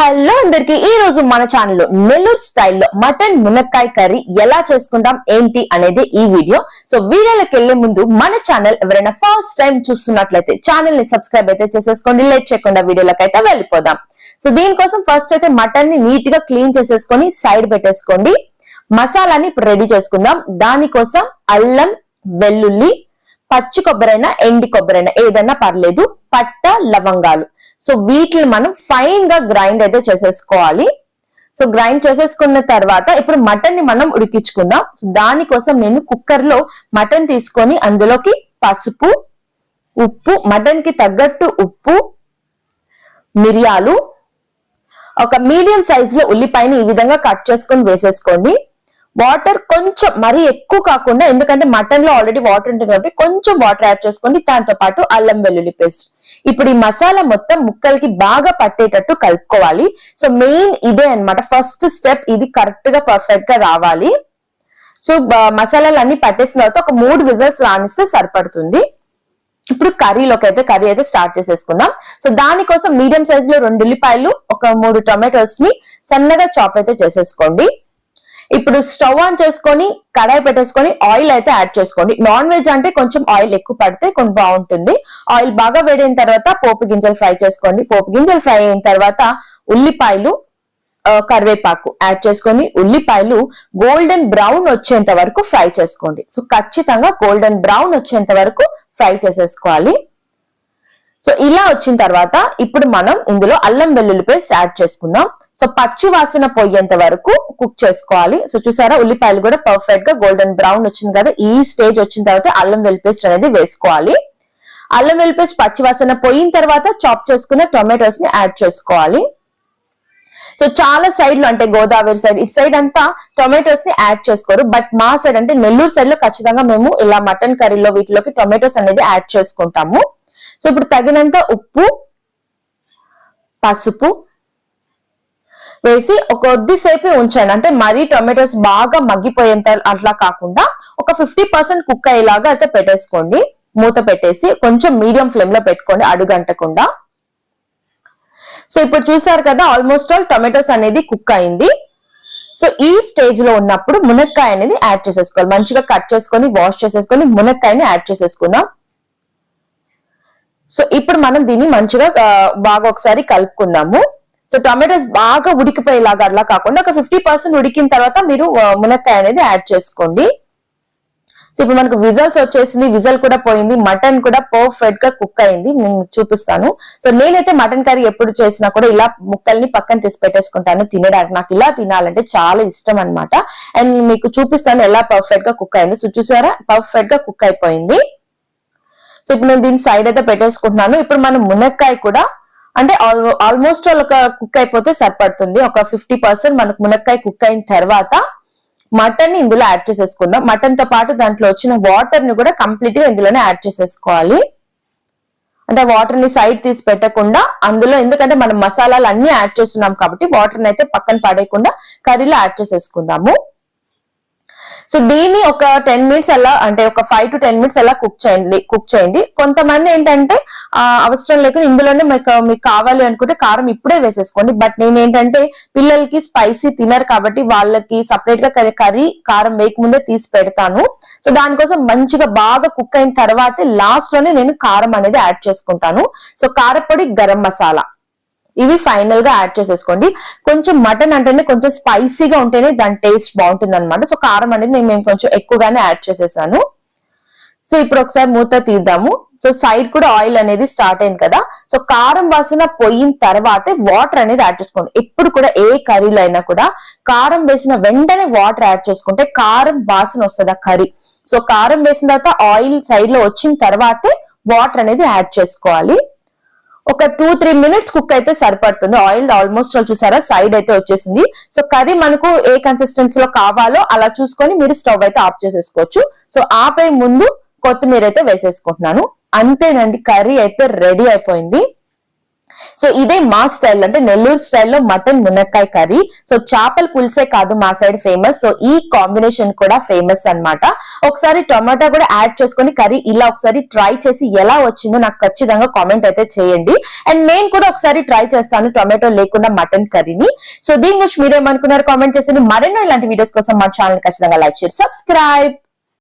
Hello అందరికి ఈ రోజు మన ఛానల్లో నెల్లూరు స్టైల్లో మటన్ మునక్కాయ కర్రీ ఎలా చేసుకుంటాం ఏంటి అనేది ఈ వీడియో. సో వీడియోలోకి వెళ్ళే ముందు మన ఛానల్ ఎవరైనా ఫస్ట్ టైం చూస్తున్నట్లయితే ఛానల్ని సబ్స్క్రైబ్ అయితే చేసేసుకోండి లేట్ చేయకుండా వీడియోలోకి అయితే వెళ్ళిపోదాం. సో దీనికోసం ఫస్ట్ అయితే మటన్ని నీట్గా క్లీన్ చేసేసుకొని సైడ్ పెట్టేసుకోండి. మసాలాని ఇప్పుడు రెడీ చేసుకుందాం. దానికోసం అల్లం వెల్లుల్లి పచ్చి కొబ్బరైనా ఎండి కొబ్బరైనా ఏదైనా పర్లేదు పట్ట లవంగాలు. సో వీటిని మనం ఫైన్గా గ్రైండ్ అయితే చేసేసుకోవాలి. సో గ్రైండ్ చేసేసుకున్న తర్వాత ఇప్పుడు మటన్ని మనం ఉడికించుకుందాం. సో దానికోసం నేను కుక్కర్లో మటన్ తీసుకొని అందులోకి పసుపు ఉప్పు మటన్కి తగ్గట్టు ఉప్పు మిరియాలు ఒక మీడియం సైజ్లో ఉల్లిపాయని ఈ విధంగా కట్ చేసుకొని వేసేసుకోండి. వాటర్ కొంచెం మరీ ఎక్కువ కాకుండా ఎందుకంటే మటన్లో ఆల్రెడీ వాటర్ ఉంటుంది కాబట్టి కొంచెం వాటర్ యాడ్ చేసుకోండి. దాంతో పాటు అల్లం వెల్లుల్లి పేస్ట్. ఇప్పుడు ఈ మసాలా మొత్తం ముక్కలకి బాగా పట్టేటట్టు కలుపుకోవాలి. సో మెయిన్ ఇదే అన్నమాట. ఫస్ట్ స్టెప్ ఇది కరెక్ట్గా పర్ఫెక్ట్గా రావాలి. సో మసాలాలు అన్ని పట్టేసిన తర్వాత ఒక మూడు విజల్స్ రాణిస్తే సరిపడుతుంది. ఇప్పుడు కర్రీలోకి అయితే కర్రీ అయితే స్టార్ట్ చేసేసుకుందాం. సో దానికోసం మీడియం సైజ్లో రెండు ఉల్లిపాయలు ఒక మూడు టొమాటోస్ని సన్నగా చాప్ అయితే చేసేసుకోండి. ఇప్పుడు స్టవ్ ఆన్ చేసుకొని కడాయి పెట్టేసుకొని ఆయిల్ అయితే యాడ్ చేసుకోండి. నాన్ వెజ్ అంటే కొంచెం ఆయిల్ ఎక్కువ పడితే కొంచెం బాగుంటుంది. ఆయిల్ బాగా వేడైన తర్వాత పోపు గింజలు ఫ్రై చేసుకోండి. పోపు గింజలు ఫ్రై అయిన తర్వాత ఉల్లిపాయలు కరివేపాకు యాడ్ చేసుకొని ఉల్లిపాయలు గోల్డెన్ బ్రౌన్ వచ్చేంత వరకు ఫ్రై చేసుకోండి. సో ఖచ్చితంగా గోల్డెన్ బ్రౌన్ వచ్చేంత వరకు ఫ్రై చేసేసుకోవాలి. సో ఇలా వచ్చిన తర్వాత ఇప్పుడు మనం ఇందులో అల్లం వెల్లుల్లి పేస్ట్ యాడ్ చేసుకుందాం. సో పచ్చి వాసన పోయేంత వరకు కుక్ చేసుకోవాలి. సో చూసారా ఉల్లిపాయలు కూడా పర్ఫెక్ట్గా గోల్డెన్ బ్రౌన్ వచ్చింది కదా ఈ స్టేజ్ వచ్చిన తర్వాత అల్లం వెల్లుల్లి పేస్ట్ అనేది వేసుకోవాలి. అల్లం వెల్లుల్లి పేస్ట్ పచ్చి వాసన పోయిన తర్వాత చాప్ చేసుకున్న టొమాటోస్ని యాడ్ చేసుకోవాలి. సో చాలా సైడ్లో అంటే గోదావరి సైడ్ ఇటు సైడ్ అంతా టొమాటోస్ని యాడ్ చేసుకోరు. బట్ మా సైడ్ అంటే నెల్లూరు సైడ్లో ఖచ్చితంగా మేము ఇలా మటన్ కర్రీలో వీటిలోకి టొమాటోస్ అనేది యాడ్ చేసుకుంటాము. సో ఇప్పుడు తగినంత ఉప్పు పసుపు వేసి ఒక కొద్దిసేపు ఉంచండి. అంటే మరీ టొమాటోస్ బాగా మగ్గిపోయేంత అట్లా కాకుండా ఒక ఫిఫ్టీ పర్సెంట్ కుక్ అయ్యేలాగా అయితే పెట్టేసుకోండి. మూత పెట్టేసి కొంచెం మీడియం ఫ్లేమ్లో పెట్టుకోండి అడుగంటకుండా. సో ఇప్పుడు చూసారు కదా ఆల్మోస్ట్ ఆల్ టొమాటోస్ అనేది కుక్ అయింది. సో ఈ స్టేజ్లో ఉన్నప్పుడు మునక్కాయ అనేది యాడ్ చేసేసుకోవాలి. మంచిగా కట్ చేసుకొని వాష్ చేసేసుకొని మునక్కాయని యాడ్ చేసేసుకుందాం. సో ఇప్పుడు మనం దీన్ని మంచిగా బాగా ఒకసారి కలుపుకుందాము. సో టమాటోస్ బాగా ఉడికిపోయేలాగా అలా కాకుండా ఒక ఫిఫ్టీ పర్సెంట్ ఉడికిన తర్వాత మీరు మునక్కాయ అనేది యాడ్ చేసుకోండి. సో ఇప్పుడు మనకు విజల్స్ వచ్చేసింది విజల్ కూడా పోయింది మటన్ కూడా పర్ఫెక్ట్గా కుక్ అయింది నేను చూపిస్తాను. సో నేనైతే మటన్ కర్రీ ఎప్పుడు చేసినా కూడా ఇలా ముక్కల్ని పక్కన తీసి పెట్టేసుకుంటాను తినడానికి నాకు ఇలా తినాలంటే చాలా ఇష్టం అన్నమాట. అండ్ మీకు చూపిస్తాను ఎలా పర్ఫెక్ట్గా కుక్ అయింది. సో చూసారా? పర్ఫెక్ట్గా కుక్ అయిపోయింది. సో ఇప్పుడు నేను దీని సైడ్ అయితే పెట్టేసుకుంటున్నాను. ఇప్పుడు మనం మునక్కాయ కూడా అంటే ఆల్మోస్ట్ ఒక కుక్ అయిపోతే సరిపడుతుంది. ఒక ఫిఫ్టీ పర్సెంట్ మనకు మునక్కాయ కుక్ అయిన తర్వాత మటన్ ఇందులో యాడ్ చేసేసుకుందాం. మటన్తో పాటు దాంట్లో వచ్చిన వాటర్ని కూడా కంప్లీట్గా ఇందులోనే యాడ్ చేసేసుకోవాలి. అంటే వాటర్ని సైడ్ తీసి పెట్టకుండా అందులో ఎందుకంటే మనం మసాలాలు అన్ని యాడ్ చేస్తున్నాం కాబట్టి వాటర్ని అయితే పక్కన పడేయకుండా కర్రీలో యాడ్ చేసేసుకుందాము. సో దీన్ని ఒక టెన్ మినిట్స్ అలా అంటే ఒక ఫైవ్ టు టెన్ మినిట్స్ అలా కుక్ చేయండి కుక్ చేయండి. కొంతమంది ఏంటంటే అవసరం లేకుండా ఇందులోనే మీకు మీకు కావాలి అనుకుంటే కారం ఇప్పుడే వేసేసుకోండి. బట్ నేను ఏంటంటే పిల్లలకి స్పైసీ తినరు కాబట్టి వాళ్ళకి సపరేట్గా కర్రీ- కర్రీ కారం వేయకముందే తీసి పెడతాను. సో దానికోసం మంచిగా బాగా కుక్ అయిన తర్వాతే లాస్ట్లోనే నేను కారం అనేది యాడ్ చేసుకుంటాను. సో కారపొడి గరం మసాలా. ఇవి ఫైనల్గా యాడ్ చేసేసుకోండి. కొంచెం మటన్ అంటేనే కొంచెం స్పైసీగా ఉంటేనే దాని టేస్ట్ బాగుంటుంది అనమాట సో కారం అనేది నేను మేము కొంచెం ఎక్కువగానే యాడ్ చేసేసాను. సో ఇప్పుడు ఒకసారి మూత తీద్దాము. సో సైడ్ కూడా ఆయిల్ అనేది స్టార్ట్ అయింది కదా. సో కారం వాసన పోయిన తర్వాతే వాటర్ అనేది యాడ్ చేసుకోండి. ఎప్పుడు కూడా ఏ కర్రీలో అయినా కూడా కారం వేసిన వెంటనే వాటర్ యాడ్ చేసుకుంటే కారం వాసన వస్తుంది ఆ కర్రీ సో కారం వేసిన తర్వాత ఆయిల్ సైడ్లో వచ్చిన తర్వాతే వాటర్ అనేది యాడ్ చేసుకోవాలి. ఒక టూ త్రీ మినిట్స్ కుక్ అయితే సరిపడుతుంది. ఆయిల్ ఆల్మోస్ట్ ఆల్ చూసారా సైడ్ అయితే వచ్చేసింది. సో కర్రీ మనకు ఏ కన్సిస్టెన్సీలో కావాలో అలా చూసుకొని మీరు స్టవ్ అయితే ఆఫ్ చేసేసుకోవచ్చు. సో ఆపే ముందు కొత్తిమీర అయితే వేసేసుకుంటున్నాను. అంతేనండి కర్రీ అయితే రెడీ అయిపోయింది. సో ఇదే మా స్టైల్ అంటే నెల్లూరు స్టైల్లో మటన్ మునక్కాయ కర్రీ. సో చేపల పులుసే కాదు మా సైడ్ ఫేమస్ సో ఈ కాంబినేషన్ కూడా ఫేమస్ అన్నమాట. ఒకసారి టొమాటో కూడా యాడ్ చేసుకొని కర్రీ ఇలా ఒకసారి ట్రై చేసి ఎలా వచ్చిందో నాకు ఖచ్చితంగా కామెంట్ అయితే చేయండి. అండ్ నేను కూడా ఒకసారి ట్రై చేస్తాను టొమాటో లేకుండా మటన్ కర్రీని. సో దీని గురించి మీరేమనుకున్నారు కామెంట్ చేసి మరెన్నో ఇలాంటి వీడియోస్ కోసం మా ఛానల్ ఖచ్చితంగా లైక్ చేసి సబ్స్క్రైబ్